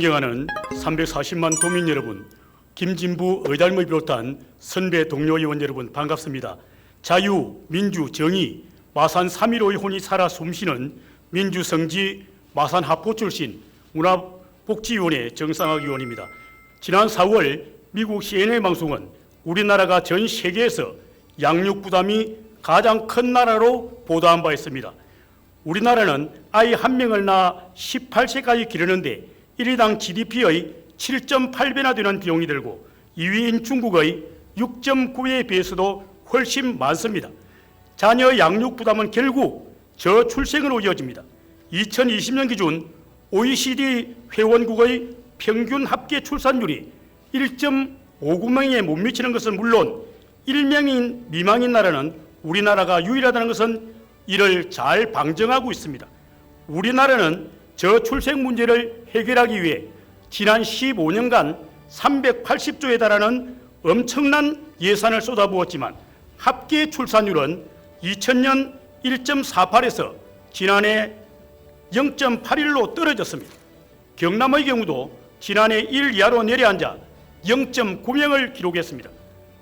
존경하는 340만 도민 여러분, 김진부 의달을 비롯한 선배 동료 의원 여러분 반갑습니다. 자유, 민주, 정의, 마산 3.15의 혼이 살아 숨쉬는 민주성지 마산 하포 출신 문화복지위원회 정상학 의원입니다. 지난 4월 미국 CNN 방송은 우리나라가 전 세계에서 양육 부담이 가장 큰 나라로 보도한 바 있습니다. 우리나라는 아이 한 명을 낳아 18세까지 기르는데 1인당 GDP의 7.8배나 되는 비용이 들고 2위인 중국의 6.9배에 비해서도 훨씬 많습니다. 자녀 양육 부담은 결국 저출생으로 이어집니다. 2020년 기준 OECD 회원국의 평균 합계 출산율이 1.59명에 못 미치는 것은 물론 1명인 미망인 나라는 우리나라가 유일하다는 것은 이를 잘 방정하고 있습니다. 우리나라는 저출생 문제를 해결하기 위해 지난 15년간 380조에 달하는 엄청난 예산을 쏟아부었지만 합계 출산율은 2000년 1.48에서 지난해 0.81로 떨어졌습니다. 경남의 경우도 지난해 1 이하로 내려앉아 0.9명을 기록했습니다.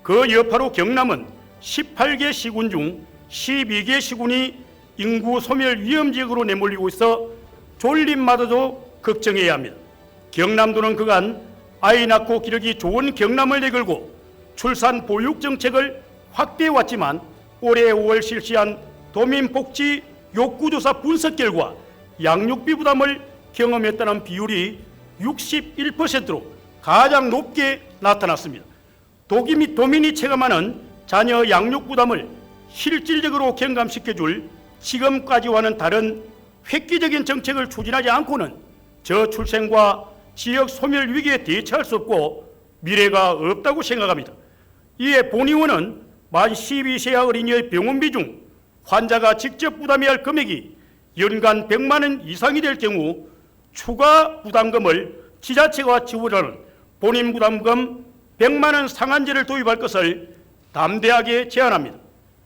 그 여파로 경남은 18개 시군 중 12개 시군이 인구 소멸 위험 지역으로 내몰리고 있어 졸림마저도 걱정해야 합니다. 경남도는 그간 아이 낳고 기르기 좋은 경남을 내걸고 출산 보육 정책을 확대해 왔지만 올해 5월 실시한 도민복지 욕구조사 분석 결과 양육비 부담을 경험했다는 비율이 61%로 가장 높게 나타났습니다. 도기 및 도민이 체감하는 자녀 양육 부담을 실질적으로 경감시켜줄 지금까지와는 다른 획기적인 정책을 추진하지 않고는 저출생과 지역 소멸 위기에 대처할 수 없고 미래가 없다고 생각합니다. 이에 본 의원은 만 12세야 어린이의 병원비 중 환자가 직접 부담해야 할 금액이 연간 100만 원 이상이 될 경우 추가 부담금을 지자체가 지불하는 본인 부담금 100만 원 상한제를 도입할 것을 담대하게 제안합니다.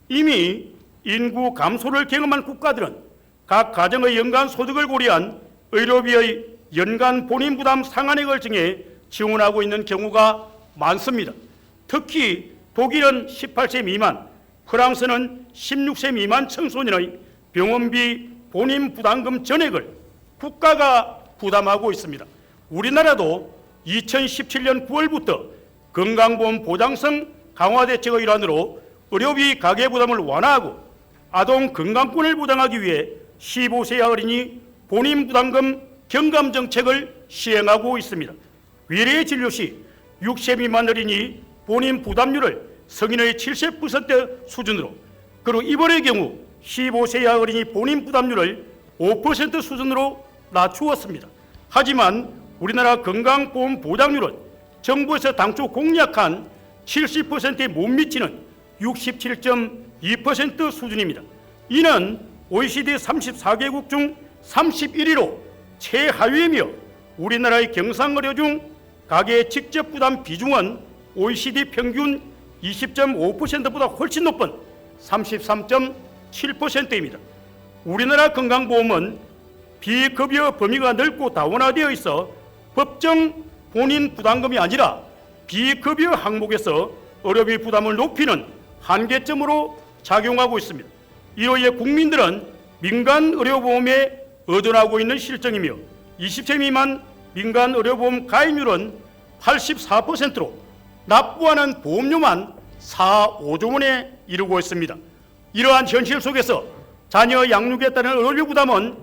이미 인구 감소를 경험한 국가들은 각 가정의 연간 소득을 고려한 의료비의 연간 본인 부담 상한액을 정해 지원하고 있는 경우가 많습니다. 특히 독일은 18세 미만, 프랑스는 16세 미만 청소년의 병원비 본인 부담금 전액을 국가가 부담하고 있습니다. 우리나라도 2017년 9월부터 건강보험 보장성 강화 대책의 일환으로 의료비 가계 부담을 완화하고 아동 건강권을 보장하기 위해 15세 이하 어린이 본인 부담금 경감 정책을 시행하고 있습니다. 위례 진료 시 6세 미만 어린이 본인 부담률을 성인의 70% 수준으로 그리고 이번의 경우 15세 이하 어린이 본인 부담률을 5% 수준으로 낮추었습니다. 하지만 우리나라 건강보험 보장률은 정부에서 당초 공약한 70%에 못 미치는 67.2% 수준입니다. 이는 OECD 34개국 중 31위로 최하위이며 우리나라의 경상의료 중 가계 직접 부담 비중은 OECD 평균 20.5%보다 훨씬 높은 33.7%입니다. 우리나라 건강보험은 비급여 범위가 넓고 다원화되어 있어 법정 본인 부담금이 아니라 비급여 항목에서 의료비 부담을 높이는 한계점으로 작용하고 있습니다. 이로 인해 국민들은 민간 의료보험에 의존하고 있는 실정이며 20세 미만 민간 의료보험 가입률은 84%로 납부하는 보험료만 4, 5조 원에 이르고 있습니다. 이러한 현실 속에서 자녀 양육에 따른 의료 부담은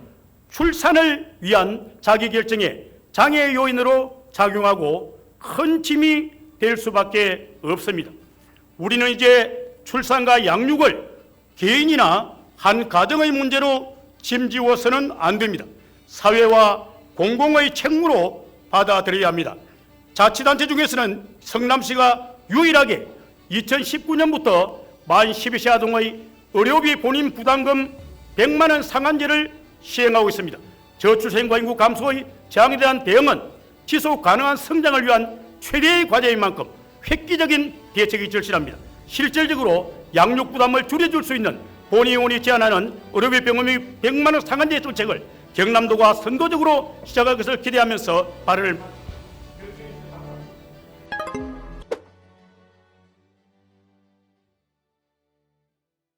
출산을 위한 자기 결정에 장애 요인으로 작용하고 큰 짐이 될 수밖에 없습니다. 우리는 이제 출산과 양육을 개인이나 한 가정의 문제로 짐지워서는 안 됩니다. 사회와 공공의 책무로 받아들여야 합니다. 자치단체 중에서는 성남시가 유일하게 2019년부터 만 12세 아동의 의료비 본인 부담금 100만 원 상한제를 시행하고 있습니다. 저출생과 인구 감소의 재앙에 대한 대응은 지속 가능한 성장을 위한 최대의 과제인 만큼 획기적인 대책이 절실합니다. 실질적으로 양육 부담을 줄여줄 수 있는 본의원이 제안하는 의료비 병원비 100만 원 상한제 정책을 경남도가 선도적으로 시작할 것을 기대하면서 발언을